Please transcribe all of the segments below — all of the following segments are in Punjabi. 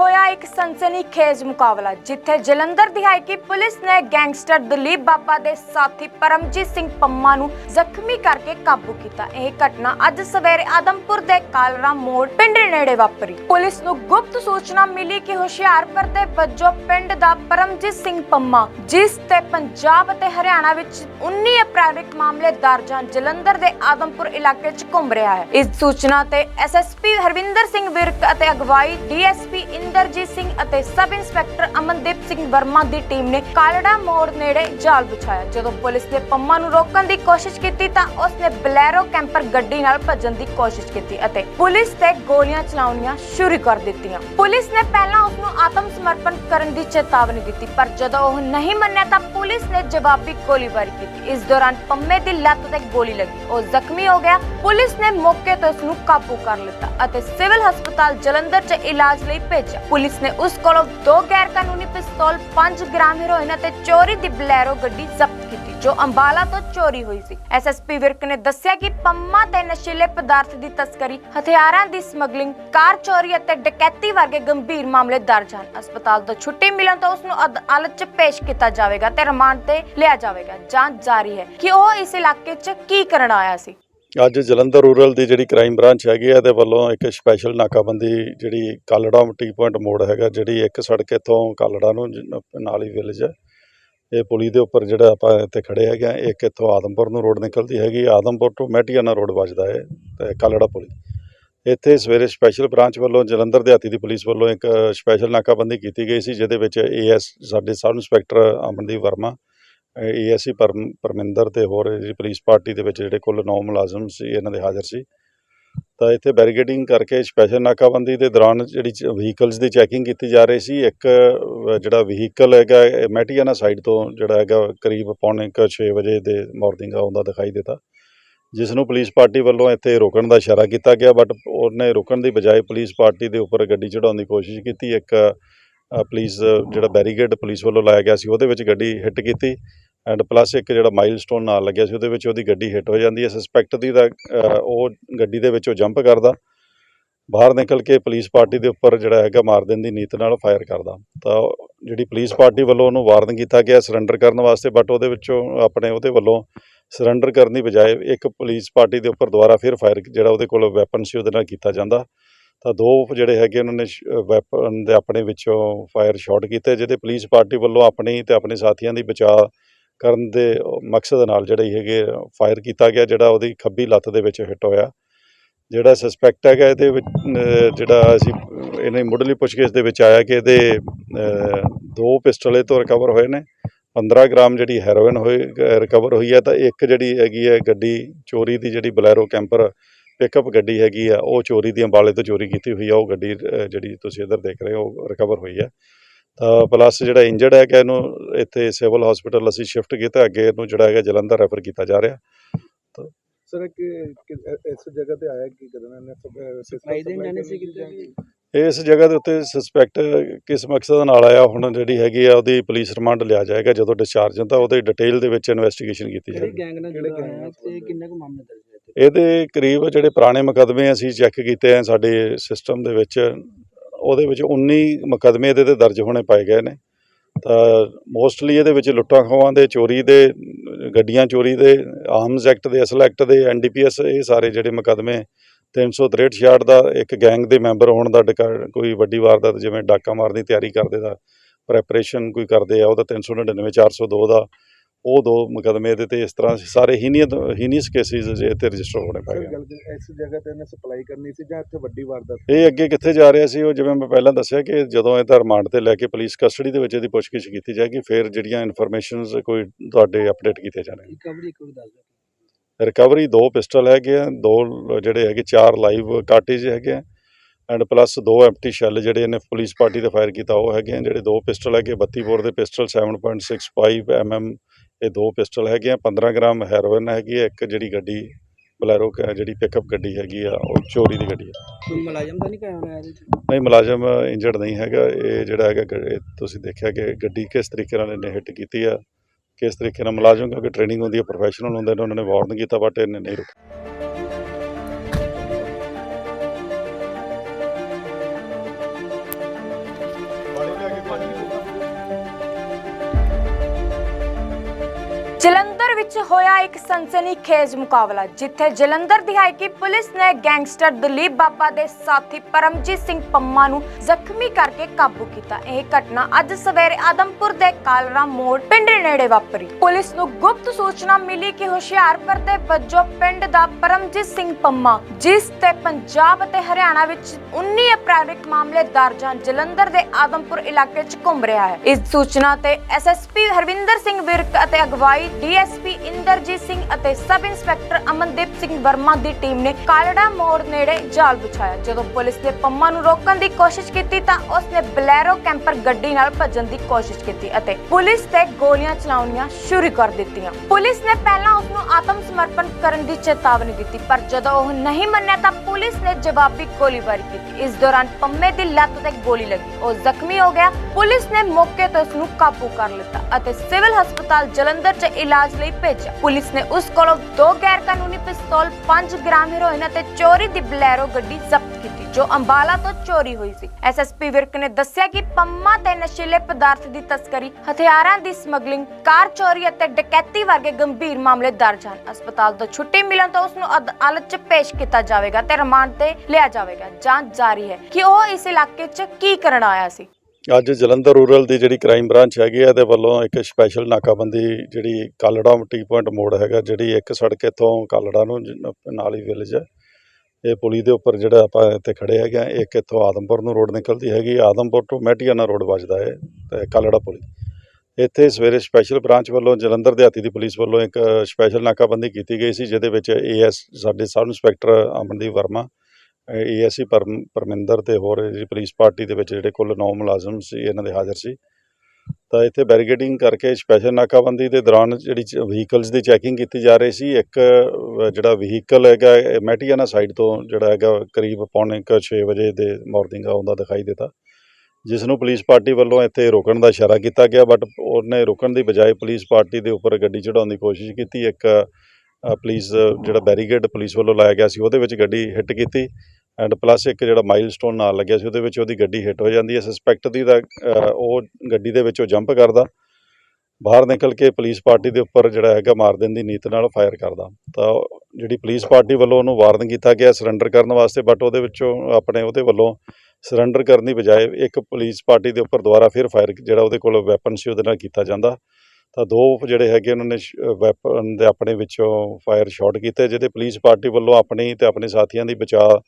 ਹੋਇਆ ਇੱਕ ਸਨਸਨੀਖੇਜ਼ ਮੁਕਾਬਲਾ, ਜਿੱਥੇ ਜਲੰਧਰ ਦੀ ਹਾਈਕੀ ਪੁਲਿਸ ਨੇ ਗੈਂਗਸਟਰ ਦਲੀਪ ਬਾਬਾ ਦੇ ਸਾਥੀ ਪਰਮਜੀਤ ਸਿੰਘ ਪੰਮਾ ਨੂੰ ਜ਼ਖਮੀ ਕਰਕੇ ਕਾਬੂ ਕੀਤਾ। ਇਹ ਘਟਨਾ ਅੱਜ ਸਵੇਰੇ ਆਦਮਪੁਰ ਦੇ ਕਾਲਰਾ ਮੋੜ ਪਿੰਡ ਨੇੜੇ ਵਾਪਰੀ। ਪੁਲਿਸ ਨੂੰ ਗੁਪਤ ਸੂਚਨਾ ਮਿਲੀ ਕਿ ਹੁਸ਼ਿਆਰਪੁਰ ਦੇ ਵੱਜੋ ਪਿੰਡ ਦਾ ਪਰਮਜੀਤ ਸਿੰਘ ਪੰਮਾ, ਜਿਸ ਤੇ ਪੰਜਾਬ ਅਤੇ ਹਰਿਆਣਾ ਵਿੱਚ 19 ਅਪਰਾਧਿਕ ਮਾਮਲੇ ਦਰਜ ਹਨ, ਜਲੰਧਰ ਦੇ ਆਦਮਪੁਰ ਇਲਾਕੇ 'ਚ ਘੁੰਮ ਰਿਹਾ ਹੈ। ਇਸ ਸੂਚਨਾ ਤੇ ਐਸਐਸਪੀ ਹਰਵਿੰਦਰ ਸਿੰਘ ਵਿਰਕ ਅਤੇ ਅਗਵਾਈ ਡੀਐਸਪੀ ਇੰਦਰਜੀਤ ਸਿੰਘ ਅਤੇ ਸਬ ਇੰਸਪੈਕਟਰ ਅਮਨਦੀਪ ਸਿੰਘ ਵਰਮਾ ਦੀ ਟੀਮ ਨੇ ਕਾਲੜਾ ਮੋੜ ਨੇੜੇ ਜਾਲ ਵਿਛਾਇਆ। ਜਦੋਂ ਪੁਲਿਸ ਨੇ ਪੰਮਾ ਨੂੰ ਰੋਕਣ ਦੀ ਕੋਸ਼ਿਸ਼ ਕੀਤੀ ਤਾਂ ਉਸ ਨੇ ਬਲੈਰੋ ਕੈਂਪਰ ਗੱਡੀ ਨਾਲ ਭੱਜਣ ਦੀ ਕੋਸ਼ਿਸ਼ ਕੀਤੀ ਅਤੇ ਪੁਲਿਸ ਤੇ ਗੋਲੀਆਂ ਚਲਾਉਣੀਆਂ ਸ਼ੁਰੂ ਕਰ ਦਿੱਤੀਆਂ। ਪੁਲਿਸ ਨੇ ਪਹਿਲਾਂ ਉਸ ਨੂੰ ਆਤਮ ਸਮਰਪਣ ਕਰਨ ਦੀ ਚੇਤਾਵਨੀ ਦਿੱਤੀ, ਪਰ ਜਦੋਂ ਉਹ ਨਹੀਂ ਮੰਨਿਆ ਤਾਂ ਪੁਲਿਸ ਨੇ ਜਵਾਬੀ ਗੋਲੀਬਾਰੀ ਕੀਤੀ। ਇਸ ਦੌਰਾਨ ਪੰਮੇ ਦੀ ਲੱਤ ਤੇ ਗੋਲੀ ਲੱਗੀ। ਉਹ ਜ਼ਖਮੀ ਹੋ ਗਿਆ। ਪੁਲਿਸ ਨੇ ਮੌਕੇ ਤੇ ਉਸ ਨੂੰ ਕਾਬੂ ਕਰ ਲਿੱਤਾ ਅਤੇ ਸਿਵਲ ਹਸਪਤਾਲ ਜਲੰਧਰ 'ਚ ਇਲਾਜ ਲਈ ਭੇਜਿਆ। ਪੁਲਿਸ ਨੇ ਉਸ ਕੋਲੋਂ ਦੋ ਗੈਰ ਕਾਨੂੰਨੀ ਪਿਸਤੌਲ 5 ਗ੍ਰਾਮ ਹੈਰੋਇਨ ਅਤੇ ਚੋਰੀ ਦੀ ਬਲੈਰੋ ਗੱਡੀ ਜ਼ਬਤ ਕੀਤੀ, ਜੋ ਅੰਬਾਲਾ ਤੋਂ ਚੋਰੀ ਹੋਈ ਸੀ। ਐਸਐਸਪੀ ਵਿਰਕ ਨੇ ਦੱਸਿਆ ਕਿ ਪੰਮਾ ਤੇ ਨਸ਼ੀਲੇ ਪਦਾਰਥ ਦੀ ਤਸਕਰੀ, ਹਥਿਆਰਾਂ ਦੀ ਸਮਗਲਿੰਗ, ਕਾਰ ਚੋਰੀ ਅਤੇ ਡਕੈਤੀ ਵਰਗੇ ਗੰਭੀਰ ਮਾਮਲੇ ਦਰਜ ਹਨ। ਹਸਪਤਾਲ ਤੋਂ ਛੁੱਟੀ ਮਿਲਣ ਤੋਂ ਉਸ ਨੂੰ ਅਦਾਲਤ 'ਚ ਪੇਸ਼ ਕੀਤਾ ਜਾਵੇਗਾ ਤੇ ਰਿਮਾਂਡ ਤੇ ਲਿਆ ਜਾਵੇਗਾ। ਜਾਂਚ ਜਾਰੀ ਹੈ ਕਿ ਉਹ ਇਸ ਇਲਾਕੇ 'ਚ ਕੀ ਕਰਨ ਆਇਆ ਸੀ। ਅੱਜ ਜਲੰਧਰ ਰੂਰਲ ਦੀ ਜਿਹੜੀ ਕ੍ਰਾਈਮ ਬ੍ਰਾਂਚ ਹੈਗੀ ਹੈ ਦੇ ਵੱਲੋਂ ਇੱਕ ਸਪੈਸ਼ਲ ਨਾਕਾਬੰਦੀ ਜਿਹੜੀ ਕਾਲੜਾ ਟੀ ਪੁਆਇੰਟ ਮੋੜ ਹੈਗਾ, ਜਿਹੜੀ ਇੱਕ ਸੜਕ ਇੱਥੋਂ ਕਾਲੜਾ ਨੂੰ ਜ- ਨਾਲ ਹੀ ਵਿਲੇਜ ਹੈ ਇਹ ਪੁਲੀ ਦੇ ਉੱਪਰ ਜਿਹੜਾ ਆਪਾਂ ਇੱਥੇ ਖੜੇ ਹੈਗੇ ਆ, ਇੱਕ ਇੱਥੋਂ ਆਦਮਪੁਰ ਨੂੰ ਰੋਡ ਨਿਕਲਦੀ ਹੈਗੀ, ਆਦਮਪੁਰ ਤੋਂ ਮੈਟੀਆਨਾ ਰੋਡ ਵੱਜਦਾ ਹੈ ਤੇ ਕਾਲੜਾ ਪੁਲੀ। ਇੱਥੇ ਸਵੇਰੇ ਸਪੈਸ਼ਲ ਬ੍ਰਾਂਚ ਵੱਲੋਂ ਜਲੰਧਰ ਦਿਹਾਤੀ ਦੀ ਪੁਲਿਸ ਵੱਲੋਂ ਇੱਕ ਸਪੈਸ਼ਲ ਨਾਕਾਬੰਦੀ ਕੀਤੀ ਗਈ ਸੀ, ਜਿਹਦੇ ਵਿੱਚ ਏਐਸ ਸਾਡੇ sub inspector Amandeep Verma A S C Parminder ਤੇ ਹੋਰ ਜਿਹੜੀ ਪੁਲਿਸ ਪਾਰਟੀ ਦੇ ਵਿੱਚ ਜਿਹੜੇ ਕੁੱਲ 9 ਮੁਲਾਜ਼ਮ ਸੀ, ਇਹਨਾਂ ਦੇ ਹਾਜ਼ਰ ਸੀ। ਤਾਂ ਇੱਥੇ ਬੈਰੀਕੇਡਿੰਗ ਕਰਕੇ ਸਪੈਸ਼ਲ ਨਾਕਾਬੰਦੀ ਦੇ ਦੌਰਾਨ ਜਿਹੜੀ ਵਹੀਕਲਸ ਦੀ ਚੈਕਿੰਗ ਕੀਤੀ ਜਾ ਰਹੀ ਸੀ, ਇੱਕ ਜਿਹੜਾ ਵਹੀਕਲ ਹੈਗਾ, ਇਹ ਮੈਟੀਆਨਾ ਸਾਈਡ ਤੋਂ ਜਿਹੜਾ ਹੈਗਾ, ਕਰੀਬ ਪੌਣੇ ਕੁ ਛੇ ਵਜੇ ਦੇ ਮਾਰਨਿੰਗ ਆਉਂਦਾ ਦਿਖਾਈ ਦਿੱਤਾ। ਜਿਸ ਨੂੰ ਪੁਲਿਸ ਪਾਰਟੀ ਵੱਲੋਂ ਇੱਥੇ ਰੋਕਣ ਦਾ ਇਸ਼ਾਰਾ ਕੀਤਾ ਗਿਆ ਬਟ ਉਹਨੇ ਰੁਕਣ ਦੀ ਬਜਾਏ ਪੁਲਿਸ ਪਾਰਟੀ ਦੇ ਉੱਪਰ ਗੱਡੀ ਚੜਾਉਣ ਦੀ ਕੋਸ਼ਿਸ਼ ਕੀਤੀ। ਇੱਕ ਪੁਲਿਸ, ਜਿਹੜਾ ਬੈਰੀਗੇਡ ਪੁਲਿਸ ਵੱਲੋਂ ਲਾਇਆ ਗਿਆ ਸੀ, ਉਹਦੇ ਵਿੱਚ ਗੱਡੀ ਹਿੱਟ ਕੀਤੀ। ਐਂਡ ਪਲੱਸ ਇੱਕ ਜਿਹੜਾ ਮਾਈਲਸਟੋਨ ਨਾਲ ਲੱਗਿਆ ਸੀ, ਉਹਦੇ ਵਿੱਚ ਉਹਦੀ ਗੱਡੀ ਹਿੱਟ ਹੋ ਜਾਂਦੀ ਹੈ। ਸਸਪੈਕਟ ਦੀ ਦਾ ਉਹ ਗੱਡੀ ਦੇ ਵਿੱਚੋਂ ਜੰਪ ਕਰਦਾ। ਬਾਹਰ ਨਿਕਲ ਕੇ ਪੁਲਿਸ ਪਾਰਟੀ ਦੇ ਉੱਪਰ ਜਿਹੜਾ ਹੈਗਾ ਮਾਰ ਦੇਣ ਦੀ ਨੀਤ ਨਾਲ ਫਾਇਰ ਕਰਦਾ। ਤਾਂ ਜਿਹੜੀ ਪੁਲਿਸ ਪਾਰਟੀ ਵੱਲੋਂ ਉਹਨੂੰ ਵਾਰਨ ਕੀਤਾ ਗਿਆ ਸਰੈਂਡਰ ਕਰਨ ਵਾਸਤੇ ਬਟ ਉਹਦੇ ਵਿੱਚੋਂ ਆਪਣੇ ਉਹਦੇ ਵੱਲੋਂ ਸਰੈਂਡਰ ਕਰਨ ਦੀ ਬਜਾਏ ਇੱਕ ਪੁਲਿਸ ਪਾਰਟੀ ਦੇ ਉੱਪਰ ਦੁਬਾਰਾ ਫਿਰ ਫਾਇਰ ਜਿਹੜਾ ਉਹਦੇ ਕੋਲ ਵੈਪਨ ਸੀ, ਉਹਦੇ ਨਾਲ ਕੀਤਾ ਜਾਂਦਾ। ਤਾਂ ਦੋ ਜਿਹੜੇ ਹੈਗੇ ਉਹਨਾਂ ਨੇ ਵੈਪਨ ਦੇ ਆਪਣੇ ਵਿੱਚੋਂ ਫਾਇਰ ਸ਼ਾਟ ਕੀਤੇ, ਜਿਹਦੇ ਪੁਲਿਸ ਪਾਰਟੀ ਵੱਲੋਂ ਆਪਣੀ ਤੇ ਆਪਣੇ ਸਾਥੀਆਂ ਦੀ ਬਚਾਅ ਕਰਨ ਦੇ ਮਕਸਦ ਨਾਲ ਜਿਹੜੀ ਹੈਗੇ ਫਾਇਰ ਕੀਤਾ ਗਿਆ, ਜਿਹੜਾ ਉਹਦੀ ਖੱਬੀ ਲੱਤ ਦੇ ਵਿੱਚ ਹਿੱਟ ਹੋਇਆ। ਜਿਹੜਾ ਸਸਪੈਕਟ ਹੈਗਾ ਇਹਦੇ ਵਿੱਚ ਜਿਹੜਾ ਅਸੀਂ, ਇਹਨੇ ਮੁੱਢਲੀ ਪੁੱਛਗਿੱਛ ਦੇ ਵਿੱਚ ਆਇਆ ਕਿ ਇਹਦੇ ਦੋ ਪਿਸਟਲੇ ਤੋਂ ਰਿਕਵਰ ਹੋਏ ਨੇ। 15 ਗ੍ਰਾਮ ਜਿਹੜੀ ਹੈਰੋਇਨ ਹੋਈ ਰਿਕਵਰ ਹੋਈ ਹੈ ਤਾਂ ਇੱਕ ਜਿਹੜੀ ਹੈਗੀ ਹੈ ਗੱਡੀ, ਚੋਰੀ ਦੀ ਜਿਹੜੀ ਬਲੈਰੋ ਕੈਂਪਰ ਪਿਕਅਪ ਗੱਡੀ ਹੈਗੀ ਆ, ਉਹ ਚੋਰੀ ਦੀ ਅੰਬਾਲੇ ਤੋਂ ਚੋਰੀ ਕੀਤੀ ਹੋਈ ਆ, ਉਹ ਗੱਡੀ ਜਿਹੜੀ ਤੁਸੀਂ ਇੱਧਰ ਦੇਖ ਰਹੇ ਹੋ ਰਿਕਵਰ ਹੋਈ ਹੈ। ਪਲੱਸ ਜਿਹੜਾ ਇੰਜਰਡ ਹੈਗਾ ਇਹਨੂੰ ਇੱਥੇ ਸਿਵਲ ਹਸਪੀਟਲ ਅਸੀਂ ਸ਼ਿਫਟ ਕੀਤਾ ਅੱਗੇ ਇਹਨੂੰ ਜਿਹੜਾ ਹੈਗਾ ਜਲੰਧਰ ਰੈਫਰ ਕੀਤਾ ਜਾ ਰਿਹਾ। ਸਰ ਕਿ ਇਸ ਜਗ੍ਹਾ ਤੇ ਆਇਆ ਕੀ ਕਰਨਾ ਇਹਨੇ? ਸਫ਼ਾਈ ਦੇਣ ਜਾਣੇ ਸੀ ਕਿਤੇ ਇਸ ਜਗ੍ਹਾ ਦੇ ਉੱਤੇ ਸਸਪੈਕਟ ਕਿਸ ਮਕਸਦ ਨਾਲ ਆਇਆ ਹੁਣ ਜਿਹੜੀ ਹੈਗੀ ਆ ਉਹਦੀ ਪੁਲਿਸ ਰਿਮਾਂਡ ਲਿਆ ਜਾਏਗਾ ਜਦੋਂ ਡਿਸਚਾਰਜ ਹੁੰਦਾ ਉਹਦੇ ਡਿਟੇਲ ਦੇ ਵਿੱਚ ਇਨਵੈਸਟੀਗੇਸ਼ਨ ਕੀਤੀ ਜਾਏਗੀ। ਗੈਂਗ ਨਾਲ ਕਿਹੜੇ ਜੁੜਿਆ gang ਹੋਇਆ ਨਾਲ ਤੇ ਕਿੰਨੇ ਕੁ ਮਾਮਲੇ ਦਰਜ ਹੋਏ ਇੱਥੇ? ਇਹਦੇ ਕਰੀਬ ਜਿਹੜੇ ਪੁਰਾਣੇ ਮੁਕੱਦਮੇ ਅਸੀਂ ਚੈੱਕ ਕੀਤੇ ਆ ਸਾਡੇ ਸਿਸਟਮ ਦੇ ਵਿੱਚ ਉਹਦੇ ਵਿੱਚ 19 ਮੁਕੱਦਮੇ ਇਹਦੇ ਤੇ ਦਰਜ ਹੋਣੇ ਪਾਏ ਗਏ ਨੇ। ਤਾਂ ਮੋਸਟਲੀ ਇਹਦੇ ਵਿੱਚ ਲੁੱਟਾਂ ਖੋਹਾਂ ਦੇ, ਚੋਰੀ ਦੇ, ਗੱਡੀਆਂ ਚੋਰੀ ਦੇ ਆਰਮਸ ਐਕਟ ਦੇ, ਅਸਲ ਐਕਟ ਦੇ ਐਨਡੀਪੀਐਸ ਇਹ ਸਾਰੇ ਜਿਹੜੇ ਮੁਕੱਦਮੇ 363 66 ਦਾ ਇੱਕ ਗੈਂਗ ਦੇ ਮੈਂਬਰ ਹੋਣ ਦਾ ਡਕਾ- ਕੋਈ ਵੱਡੀ ਵਾਰਦਾਤ ਜਿਵੇਂ ਡਾਕਾ ਮਾਰਨ ਦੀ ਤਿਆਰੀ ਕਰਦੇ ਦਾ, ਪ੍ਰੈਪਰੇਸ਼ਨ ਕੋਈ ਕਰਦੇ ਆ ਉਹਦਾ 399 402 ਦਾ ਉਹ ਦੋ ਮੁਕੱਦਮੇ ਇਹਦੇ ਤੇ ਇਸ ਤਰ੍ਹਾਂ ਸਾਰੇ ਹੀਨੀਅਤ ਹੀਨੀਅਸ ਕੇਸਿਸ ਜੇ ਤੇ ਰਜਿਸਟਰ ਹੋਣੇ ਪਏ ਸਰ ਗਏ ਇਸ ਜਗ੍ਹਾ ਤੇ ਇਹਨੇ ਸਪਲਾਈ ਕਰਨੀ ਸੀ ਜਾਂ ਇੱਥੇ ਵੱਡੀ ਵਾਰਦਾਤ ਇਹ ਅੱਗੇ ਕਿੱਥੇ ਜਾ ਰਿਹਾ ਸੀ ਉਹ ਜਿਵੇਂ ਮੈਂ ਪਹਿਲਾਂ ਦੱਸਿਆ ਕਿ ਜਦੋਂ ਇਹ ਤਾਂ ਰਿਮਾਂਡ ਤੇ ਲੈ ਕੇ ਪੁਲਿਸ ਕਸਟਡੀ ਦੇ ਵਿੱਚ ਇਹਦੀ ਪੁੱਛਗਿੱਛ ਕੀਤੀ ਜਾਏਗੀ ਫਿਰ ਜਿਹੜੀਆਂ ਇਨਫੋਰਮੇਸ਼ਨਸ ਕੋਈ ਤੁਹਾਡੇ ਅਪਡੇਟ ਕੀਤੇ ਜਾਣਗੇ ਰਿਕਵਰੀ ਇੱਕ ਵਾਰ ਦੱਸ ਦਿਓ। ਰਿਕਵਰੀ ਦੋ ਪਿਸਟਲ ਹੈਗੇ ਆ ਦੋ ਜਿਹੜੇ ਹੈਗੇ ਚਾਰ ਲਾਈਵ ਕਾਰਟੇਜ ਹੈਗੇ ਆ ਐਂਡ ਪਲੱਸ ਦੋ ਐਮਟੀ ਸ਼ੈਲ ਜਿਹੜੇ ਇਹਨੇ ਪੁਲਿਸ ਪਾਰਟੀ ਤੇ ਫਾਇਰ ਕੀਤਾ ਉਹ ਹੈਗੇ ਆ ਜਿਹੜੇ ਦੋ ਪਿਸਟਲ ਹੈਗੇ 32 ਬੋਰ ਦੇ ਪਿਸਟਲ 7.65 ਐਮਐਮ ਇਹ ਦੋ ਪਿਸਟਲ ਹੈਗੇ ਆ 15 ਗ੍ਰਾਮ ਹੈਰੋਇਨ ਹੈਗੀ ਆ ਇੱਕ ਜਿਹੜੀ ਗੱਡੀ ਬਲੈਰੋ ਕ- ਜਿਹੜੀ ਪਿਕਅਪ ਗੱਡੀ ਹੈਗੀ ਆ ਉਹ ਚੋਰੀ ਦੀ ਗੱਡੀ ਆ। ਕੋਈ ਮੁਲਾਜ਼ਮ ਤਾਂ ਨਹੀਂ ਹੋਇਆ ਇਹਦੇ ਚ? ਨਹੀਂ ਮੁਲਾਜ਼ਮ ਇੰਜਰਡ ਨਹੀਂ ਹੈਗਾ। ਇਹ ਜਿਹੜਾ ਹੈਗਾ ਗ- ਇਹ ਤੁਸੀਂ ਦੇਖਿਆ ਕਿ ਗੱਡੀ ਕਿਸ ਤਰੀਕੇ ਨਾਲ ਇਹਨੇ ਹਿੱਟ ਕੀਤੀ ਆ ਕਿਸ ਤਰੀਕੇ ਨਾਲ ਮੁਲਾਜ਼ਮ ਕਿਉਂਕਿ ਟ੍ਰੇਨਿੰਗ ਹੁੰਦੀ ਹੈ ਪ੍ਰੋਫੈਸ਼ਨਲ ਹੁੰਦੇ ਨੇ ਉਹਨਾਂ ਨੇ ਵਾਰਨ ਕੀਤਾ ਬਟ ਇਹਨੇ ਨਹੀਂ ਰੁਕਿਆ। ਵਿੱਚ ਹੋਇਆ ਇੱਕ ਸਨਸਨੀਖੇਜ਼ ਮੁਕਾਬਲਾ, ਜਿੱਥੇ ਜਲੰਧਰ ਦੀ ਹਾਈਕੀ ਪੁਲਿਸ ਨੇ ਗੈਂਗਸਟਰ ਦਲੀਪ ਬਾਬਾ ਦੇ ਸਾਥੀ ਪਰਮਜੀਤ ਸਿੰਘ ਪੰਮਾ ਨੂੰ ਜ਼ਖਮੀ ਕਰਕੇ ਕਾਬੂ ਕੀਤਾ। ਇਹ ਘਟਨਾ ਅੱਜ ਸਵੇਰੇ ਆਦਮਪੁਰ ਦੇ ਕਾਲਰਾ ਮੋੜ ਪਿੰਡ ਨੇੜੇ ਵਾਪਰੀ। ਪੁਲਿਸ ਨੂੰ ਗੁਪਤ ਸੂਚਨਾ ਮਿਲੀ ਕਿ ਹੁਸ਼ਿਆਰਪੁਰ ਦੇ ਵੱਜੋ ਪਿੰਡ ਦਾ ਪਰਮਜੀਤ ਸਿੰਘ ਪੰਮਾ, ਜਿਸ ਤੇ ਪੰਜਾਬ ਅਤੇ ਹਰਿਆਣਾ ਵਿੱਚ 19 ਅਪਰਾਧਿਕ ਮਾਮਲੇ ਦਰਜ ਹਨ, ਜਲੰਧਰ ਦੇ ਆਦਮਪੁਰ ਇਲਾਕੇ 'ਚ ਘੁੰਮ ਰਿਹਾ ਹੈ। ਇਸ ਸੂਚਨਾ ਤੇ ਐਸਐਸਪੀ ਹਰਵਿੰਦਰ ਸਿੰਘ ਵਿਰਕ ਅਤੇ ਅਗਵਾਈ ਡੀਐਸਪੀ ਇੰਦਰਜੀਤ ਸਿੰਘ ਅਤੇ ਸਬ ਇੰਸਪੈਕਟਰ ਅਮਨਦੀਪ ਸਿੰਘ ਵਰਮਾ ਦੀ ਟੀਮ ਨੇ ਕਾਲੜਾ ਮੋੜ ਨੇੜੇ ਜਾਲ ਵਿਛਾਇਆ। ਜਦੋਂ ਪੁਲਿਸ ਨੇ ਪੰਮਾ ਨੂੰ ਰੋਕਣ ਦੀ ਕੋਸ਼ਿਸ਼ ਕੀਤੀ ਤਾਂ ਉਸ ਨੇ ਬਲੈਰੋ ਕੈਂਪਰ ਗੱਡੀ ਨਾਲ ਭੱਜਣ ਦੀ ਕੋਸ਼ਿਸ਼ ਕੀਤੀ ਅਤੇ ਪੁਲਿਸ ਤੇ ਗੋਲੀਆਂ ਚਲਾਉਣੀਆਂ ਸ਼ੁਰੂ ਕਰ ਦਿੱਤੀਆਂ। ਪੁਲਿਸ ਨੇ ਪਹਿਲਾਂ ਉਸ ਨੂੰ ਆਤਮ ਸਮਰਪਣ ਕਰਨ ਦੀ ਚੇਤਾਵਨੀ ਦਿੱਤੀ, ਪਰ ਜਦੋਂ ਉਹ ਨਹੀਂ ਮੰਨਿਆ ਤਾਂ ਪੁਲਿਸ ਨੇ ਜਵਾਬੀ ਗੋਲੀਬਾਰੀ ਕੀਤੀ। ਇਸ ਦੌਰਾਨ ਪੰਮੇ ਦੀ ਲੱਤ ਤੇ ਗੋਲੀ ਲੱਗੀ। ਉਹ ਜ਼ਖਮੀ ਹੋ ਗਿਆ। ਪੁਲਿਸ ਨੇ ਮੌਕੇ ਤੋਂ ਉਸ ਨੂੰ ਕਾਬੂ ਕਰ ਲਿੱਤਾ ਅਤੇ ਸਿਵਲ ਹਸਪਤਾਲ ਜਲੰਧਰ 'ਚ ਇਲਾਜ ਲਈ ਭੇਜਿਆ ਪੁਲਿਸ ਨੇ ਉਸ ਕੋਲੋਂ ਦੋ ਗੈਰ ਕਾਨੂੰਨੀ ਪਿਸਤੌਲ 5 ਗ੍ਰਾਮ ਹੈਰੋਇਨ ਅਤੇ ਚੋਰੀ ਦੀ ਬਲੈਰੋ ਗੱਡੀ ਜ਼ਬਤ ਕੀਤੀ, ਜੋ ਅੰਬਾਲਾ ਤੋਂ ਚੋਰੀ ਹੋਈ ਸੀ। ਐਸਐਸਪੀ ਵਿਰਕ ਨੇ ਦੱਸਿਆ ਕਿ ਪੰਮਾ ਤੇ ਨਸ਼ੀਲੇ ਪਦਾਰਥ ਦੀ ਤਸਕਰੀ, ਹਥਿਆਰਾਂ ਦੀ ਸਮਗਲਿੰਗ, ਕਾਰ ਚੋਰੀ ਅਤੇ ਡਕੈਤੀ ਵਰਗੇ ਗੰਭੀਰ ਮਾਮਲੇ ਦਰਜ ਹਨ। ਹਸਪਤਾਲ ਤੋਂ ਛੁੱਟੀ ਮਿਲਣ ਤੋਂ ਉਸ ਨੂੰ ਅਦਾਲਤ 'ਚ ਪੇਸ਼ ਕੀਤਾ ਜਾਵੇਗਾ ਤੇ ਰਿਮਾਂਡ ਤੇ ਲਿਆ ਜਾਵੇਗਾ। ਜਾਂਚ ਜਾਰੀ ਹੈ ਕਿ ਉਹ ਇਸ ਇਲਾਕੇ 'ਚ ਕੀ ਕਰਨ ਆਇਆ ਸੀ। ਅੱਜ ਜਲੰਧਰ ਰੂਰਲ ਦੀ ਜਿਹੜੀ ਕ੍ਰਾਈਮ ਬ੍ਰਾਂਚ ਹੈਗੀ ਆ, ਇਹਦੇ ਵੱਲੋਂ ਇੱਕ ਸਪੈਸ਼ਲ ਨਾਕਾਬੰਦੀ ਜਿਹੜੀ ਕਾਲੜਾ ਟੀ ਪੁਆਇੰਟ ਮੋੜ ਹੈਗਾ, ਜਿਹੜੀ ਇੱਕ ਸੜਕ ਇੱਥੋਂ ਕਾਲੜਾ ਨੂੰ ਜ- ਨਾਲ ਹੀ ਵਿਲੇਜ ਹੈ ਇਹ ਪੁਲੀ ਦੇ ਉੱਪਰ ਜਿਹੜਾ ਆਪਾਂ ਇੱਥੇ ਖੜੇ ਹੈਗੇ ਆ, ਇੱਕ ਇੱਥੋਂ ਆਦਮਪੁਰ ਨੂੰ ਰੋਡ ਨਿਕਲਦੀ ਹੈਗੀ, ਆਦਮਪੁਰ ਤੋਂ ਮੈਟੀਆਨਾ ਰੋਡ ਵੱਜਦਾ ਹੈ ਤੇ ਕਾਲੜਾ ਪੁਲੀ। ਇੱਥੇ ਸਵੇਰੇ ਸਪੈਸ਼ਲ ਬ੍ਰਾਂਚ ਵੱਲੋਂ ਜਲੰਧਰ ਦਿਹਾਤੀ ਦੀ ਪੁਲਿਸ ਵੱਲੋਂ ਇੱਕ ਸਪੈਸ਼ਲ ਨਾਕਾਬੰਦੀ ਕੀਤੀ ਗਈ ਸੀ, ਜਿਹਦੇ ਵਿੱਚ ਏਐਸ ਸਾਡੇ sub inspector Amandeep Verma ASC Parminder ਤੇ ਹੋਰ ਜਿਹੜੀ ਪੁਲਿਸ ਪਾਰਟੀ ਦੇ ਵਿੱਚ ਜਿਹੜੇ ਕੁੱਲ 9 ਮੁਲਾਜ਼ਮ ਸੀ ਇਹਨਾਂ ਦੇ ਹਾਜ਼ਰ ਸੀ। ਤਾਂ ਇੱਥੇ ਬੈਰੀਕੇਡਿੰਗ ਕਰਕੇ ਸਪੈਸ਼ਲ ਨਾਕਾਬੰਦੀ ਦੇ ਦੌਰਾਨ ਜਿਹੜੀ ਵਹੀਕਲਸ ਦੀ ਚੈਕਿੰਗ ਕੀਤੀ ਜਾ ਰਹੀ ਸੀ। ਇੱਕ ਜਿਹੜਾ ਵਹੀਕਲ ਹੈਗਾ ਇਹ ਮੈਟੀਆਨਾ ਸਾਈਡ ਤੋਂ ਜਿਹੜਾ ਹੈਗਾ ਕਰੀਬ ਪੌਣੇ ਕੁ ਛੇ ਵਜੇ ਦੇ ਮਾਰਨਿੰਗ ਆਉਂਦਾ ਦਿਖਾਈ ਦਿੱਤਾ। ਜਿਸ ਨੂੰ ਪੁਲਿਸ ਪਾਰਟੀ ਵੱਲੋਂ ਇੱਥੇ ਰੋਕਣ ਦਾ ਇਸ਼ਾਰਾ ਕੀਤਾ ਗਿਆ ਬਟ ਉਹਨੇ ਰੁਕਣ ਦੀ ਬਜਾਏ ਪੁਲਿਸ ਪਾਰਟੀ ਦੇ ਉੱਪਰ ਗੱਡੀ ਚੜਾਉਣ ਦੀ ਕੋਸ਼ਿਸ਼ ਕੀਤੀ। ਇੱਕ ਅ, ਪੁਲਿਸ ਜਿਹੜਾ ਬੈਰੀਗੇਡ ਪੁਲਿਸ ਵੱਲੋਂ ਲਾਇਆ ਗਿਆ ਸੀ ਉਹਦੇ ਵਿੱਚ ਗੱਡੀ ਹਿੱਟ ਕੀਤੀ। ਐਂਡ ਪਲੱਸ ਇੱਕ ਜਿਹੜਾ ਮਾਈਲਸਟੋਨ ਨਾਲ ਲੱਗਿਆ ਸੀ, ਉਹਦੇ ਵਿੱਚ ਉਹਦੀ ਗੱਡੀ ਹਿੱਟ ਹੋ ਜਾਂਦੀ ਹੈ। ਸਸਪੈਕਟ ਦੀ ਤਾਂ ਉਹ ਗੱਡੀ ਦੇ ਵਿੱਚੋਂ ਜੰਪ ਕਰਦਾ। ਬਾਹਰ ਨਿਕਲ ਕੇ ਪੁਲਿਸ ਪਾਰਟੀ ਦੇ ਉੱਪਰ ਜਿਹੜਾ ਹੈਗਾ ਮਾਰ ਦੇਣ ਦੀ ਨੀਤ ਨਾਲ ਫਾਇਰ ਕਰਦਾ। ਤਾਂ ਜਿਹੜੀ ਪੁਲਿਸ ਪਾਰਟੀ ਵੱਲੋਂ ਉਹਨੂੰ ਵਾਰਨ ਕੀਤਾ ਗਿਆ ਸਰੈਂਡਰ ਕਰਨ ਵਾਸਤੇ ਬਟ ਉਹਦੇ ਵਿੱਚੋਂ ਆਪਣੇ ਉਹਦੇ ਵੱਲੋਂ ਸਰੈਂਡਰ ਕਰਨ ਦੀ ਬਜਾਏ ਇੱਕ ਪੁਲਿਸ ਪਾਰਟੀ ਦੇ ਉੱਪਰ ਦੁਬਾਰਾ ਫਿਰ ਫਾਇਰ ਜਿਹੜਾ ਉਹਦੇ ਕੋਲ ਵੈਪਨ ਸੀ, ਉਹਦੇ ਨਾਲ ਕੀਤਾ ਜਾਂਦਾ। ਤਾਂ ਦੋ ਜਿਹੜੇ ਹੈਗੇ ਉਹਨਾਂ ਨੇ ਵੈਪਨ ਦੇ ਆਪਣੇ ਵਿੱਚੋਂ ਫਾਇਰ ਸ਼ਾਟ ਕੀਤੇ, ਜਿਹਦੇ ਪੁਲਿਸ ਪਾਰਟੀ ਵੱਲੋਂ ਆਪਣੀ ਤੇ ਆਪਣੇ ਸਾਥੀਆਂ ਦੀ ਬਚਾਅ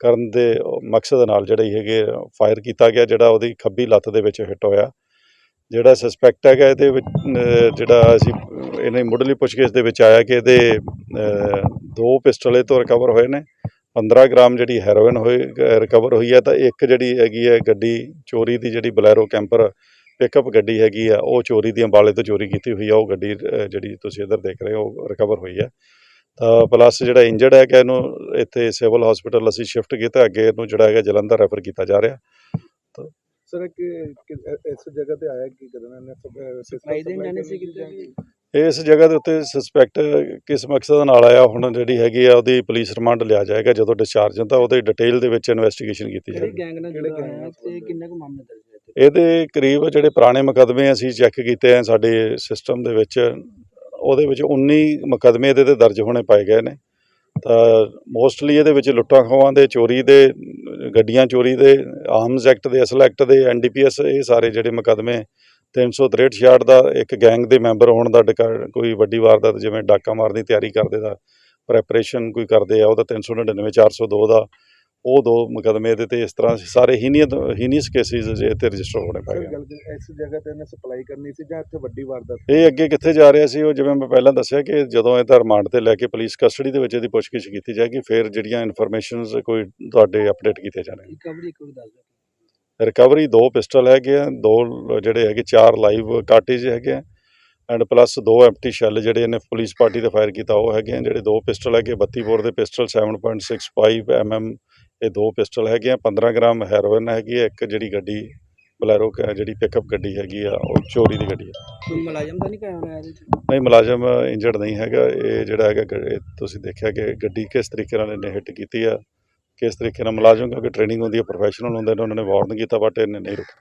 ਕਰਨ ਦੇ ਮਕਸਦ ਨਾਲ ਜਿਹੜੀ ਹੈਗੇ ਫਾਇਰ ਕੀਤਾ ਗਿਆ, ਜਿਹੜਾ ਉਹਦੀ ਖੱਬੀ ਲੱਤ ਦੇ ਵਿੱਚ ਹਿੱਟ ਹੋਇਆ। ਜਿਹੜਾ ਸਸਪੈਕਟ ਹੈਗਾ ਇਹਦੇ ਵਿੱਚ ਜਿਹੜਾ ਅਸੀਂ ਇਹਨੇ ਮੁੱਢਲੀ ਪੁੱਛਗਿੱਛ ਦੇ ਵਿੱਚ ਆਇਆ ਕਿ ਇਹਦੇ ਦੋ ਪਿਸਟਲੇ ਤੋਂ ਰਿਕਵਰ ਹੋਏ ਨੇ। 15 ਗ੍ਰਾਮ ਜਿਹੜੀ ਹੈਰੋਇਨ ਹੋਈ ਰਿਕਵਰ ਹੋਈ ਹੈ ਤਾਂ ਇੱਕ ਜਿਹੜੀ ਹੈਗੀ ਹੈ ਗੱਡੀ, ਚੋਰੀ ਦੀ ਜਿਹੜੀ ਬਲੈਰੋ ਕੈਂਪਰ ਪਿਕਅਪ ਗੱਡੀ ਹੈਗੀ ਆ, ਉਹ ਚੋਰੀ ਦੀ ਅੰਬਾਲੇ ਤੋਂ ਚੋਰੀ ਕੀਤੀ ਹੋਈ ਆ, ਉਹ ਗੱਡੀ ਜਿਹੜੀ ਤੁਸੀਂ ਇੱਧਰ ਦੇਖ ਰਹੇ ਹੋ ਰਿਕਵਰ ਹੋਈ ਹੈ। ਤਾਂ ਪਲੱਸ ਜਿਹੜਾ ਇੰਜਰਡ ਹੈਗਾ ਇਹਨੂੰ ਇੱਥੇ ਸਿਵਲ ਹਸਪੀਟਲ ਅਸੀਂ ਸ਼ਿਫਟ ਕੀਤਾ ਅੱਗੇ ਇਹਨੂੰ ਜਿਹੜਾ ਹੈਗਾ ਜਲੰਧਰ ਰੈਫਰ ਕੀਤਾ ਜਾ ਰਿਹਾ ਸਰ ਕਿ ਕਿ- ਇਸ ਜਗ੍ਹਾ ਤੇ ਆਇਆ ਕੀ ਕਰਨ ਇਹਨੇ ਸਪਲਾਈ ਦੇਣ ਜਾਣੇ ਸੀ ਕਿਤੇ ਵੀ? ਇਸ ਜਗ੍ਹਾ ਦੇ ਉੱਤੇ ਸਸਪੈਕਟ ਕਿਸ ਮਕਸਦ ਨਾਲ ਆਇਆ ਹੁਣ ਜਿਹੜੀ ਹੈਗੀ ਆ ਉਹਦੀ ਪੁਲਿਸ ਰਿਮਾਂਡ ਲਿਆ ਜਾਏਗਾ ਜਦੋਂ ਡਿਸਚਾਰਜ ਹੁੰਦਾ ਉਹਦੇ ਡਿਟੇਲ ਦੇ ਵਿੱਚ ਇਨਵੈਸਟੀਗੇਸ਼ਨ ਕੀਤੀ ਜਾਏਗੀ ਗੈਂਗ ਨਾਲ ਜੁੜਿਆ ਹੋਇਆ ਤੇ? ਕਿੰਨੇ ਕੁ ਮਾਮਲੇ ਦਰਜ ਹੈ? ਇਹਦੇ ਕਰੀਬ ਜਿਹੜੇ ਪੁਰਾਣੇ ਮੁਕੱਦਮੇ ਅਸੀਂ ਚੈੱਕ ਕੀਤੇ ਆ ਸਾਡੇ ਸਿਸਟਮ ਦੇ ਵਿੱਚ ਉਹਦੇ ਵਿੱਚ 19 ਮੁਕੱਦਮੇ ਇਹਦੇ ਤੇ ਦਰਜ ਹੋਣੇ ਪਾਏ ਗਏ ਨੇ। ਤਾਂ ਮੋਸਟਲੀ ਇਹਦੇ ਵਿੱਚ ਲੁੱਟਾਂ ਖੋਹਾਂ ਦੇ, ਚੋਰੀ ਦੇ, ਗੱਡੀਆਂ ਚੋਰੀ ਦੇ ਆਰਮਸ ਐਕਟ ਦੇ, ਅਸਲ ਐਕਟ ਦੇ ਐਨਡੀਪੀਐਸ ਇਹ ਸਾਰੇ ਜਿਹੜੇ ਮੁਕੱਦਮੇ 363 66 ਦਾ ਇੱਕ ਗੈਂਗ ਦੇ ਮੈਂਬਰ ਹੋਣ ਦਾ ਡਕਾ- ਕੋਈ ਵੱਡੀ ਵਾਰਦਾਤ ਜਿਵੇਂ ਡਾਕਾ ਮਾਰਨ ਦੀ ਤਿਆਰੀ ਕਰਦੇ ਦਾ, ਪ੍ਰੈਪਰੇਸ਼ਨ ਕੋਈ ਕਰਦੇ ਆ, ਉਹਦਾ 399 402 ਦਾ ਉਹ ਦੋ ਮੁਕੱਦਮੇ ਇਹਦੇ ਤੇ ਇਸ ਤਰ੍ਹਾਂ ਸਾਰੇ ਹੀਨੀਅਤ ਹੀਨੀਅਸ ਕੇਸਿਸ ਜੇ ਤੇ ਰਜਿਸਟਰ ਹੋਣੇ ਗੱਲ ਕਰ- ਇਸ ਜਗ੍ਹਾ ਤੇ ਇਹਨੇ ਸਪਲਾਈ ਕਰਨੀ ਸੀ ਜਾਂ ਇੱਥੇ ਵੱਡੀ ਵਾਰਦਾਤ ਇਹ ਅੱਗੇ ਕਿੱਥੇ ਜਾ ਰਿਹਾ ਸੀ ਉਹ ਜਿਵੇਂ ਮੈਂ ਪਹਿਲਾਂ ਦੱਸਿਆ ਕਿ ਜਦੋਂ ਇਹਦਾ ਰਿਮਾਂਡ ਤੇ ਲੈ ਕੇ ਪੁਲਿਸ ਕਸਟਡੀ ਦੇ ਵਿੱਚ ਇਹਦੀ ਪੁੱਛਗਿੱਛ ਕੀਤੀ ਜਾਏਗੀ ਫਿਰ ਜਿਹੜੀਆਂ ਇਨਫੋਰਮੇਸ਼ਨਸ ਕੋਈ ਤੁਹਾਡੇ ਅਪਡੇਟ ਕੀਤੇ ਜਾਣਗੇ ਰਿਕਵਰੀ ਇੱਕ ਵਾਰ ਦੱਸ ਦਿਓ। ਰਿਕਵਰੀ ਦੋ ਪਿਸਟਲ ਹੈਗੇ ਆ ਦੋ ਜਿਹੜੇ ਹੈਗੇ ਚਾਰ ਲਾਈਵ ਕਾਰਟੇਜ ਹੈਗੇ ਆ ਐਂਡ ਪਲੱਸ ਦੋ ਐਮਟੀ ਸ਼ੈਲ ਜਿਹੜੇ ਇਹਨੇ ਪੁਲਿਸ ਪਾਰਟੀ ਤੇ ਫਾਇਰ ਕੀਤਾ ਉਹ ਹੈਗੇ ਆ ਜਿਹੜੇ ਦੋ ਪਿਸਟਲ ਹੈਗੇ 32 ਬੋਰ ਦੇ ਪਿਸਟਲ 7.65 ਐਮਐਮ ਇਹ ਦੋ ਪਿਸਟਲ ਹੈਗੇ ਆ 15 ਗ੍ਰਾਮ ਹੈਰੋਇਨ ਹੈਗੀ ਆ ਇੱਕ ਜਿਹੜੀ ਗੱਡੀ ਬਲੈਰੋ ਕ- ਜਿਹੜੀ ਪਿਕਅਪ ਗੱਡੀ ਹੈਗੀ ਆ ਉਹ ਚੋਰੀ ਦੀ ਗੱਡੀ ਹੈ ਕੋਈ ਮੁਲਾਜ਼ਮ ਤਾਂ ਨਹੀਂ ਕਾਇਮ ਹੋਇਆ ਇਹਦੇ 'ਚ? ਨਹੀਂ ਮੁਲਾਜ਼ਮ ਇੰਜਰਡ ਨਹੀਂ ਹੈਗਾ। ਇਹ ਜਿਹੜਾ ਹੈਗਾ ਗ- ਇਹ ਤੁਸੀਂ ਦੇਖਿਆ ਕਿ ਗੱਡੀ ਕਿਸ ਤਰੀਕੇ ਨਾਲ ਇਹਨੇ ਹਿੱਟ ਕੀਤੀ ਆ ਕਿਸ ਤਰੀਕੇ ਨਾਲ ਮੁਲਾਜ਼ਮ ਕਿਉਂਕਿ ਟ੍ਰੇਨਿੰਗ ਹੁੰਦੀ ਹੈ ਪ੍ਰੋਫੈਸ਼ਨਲ ਹੁੰਦੇ ਨੇ ਉਹਨਾਂ ਨੇ ਵਾਰਨ ਕੀਤਾ ਬਟ ਇਹਨੇ ਨਹੀਂ ਰੁਕਿਆ।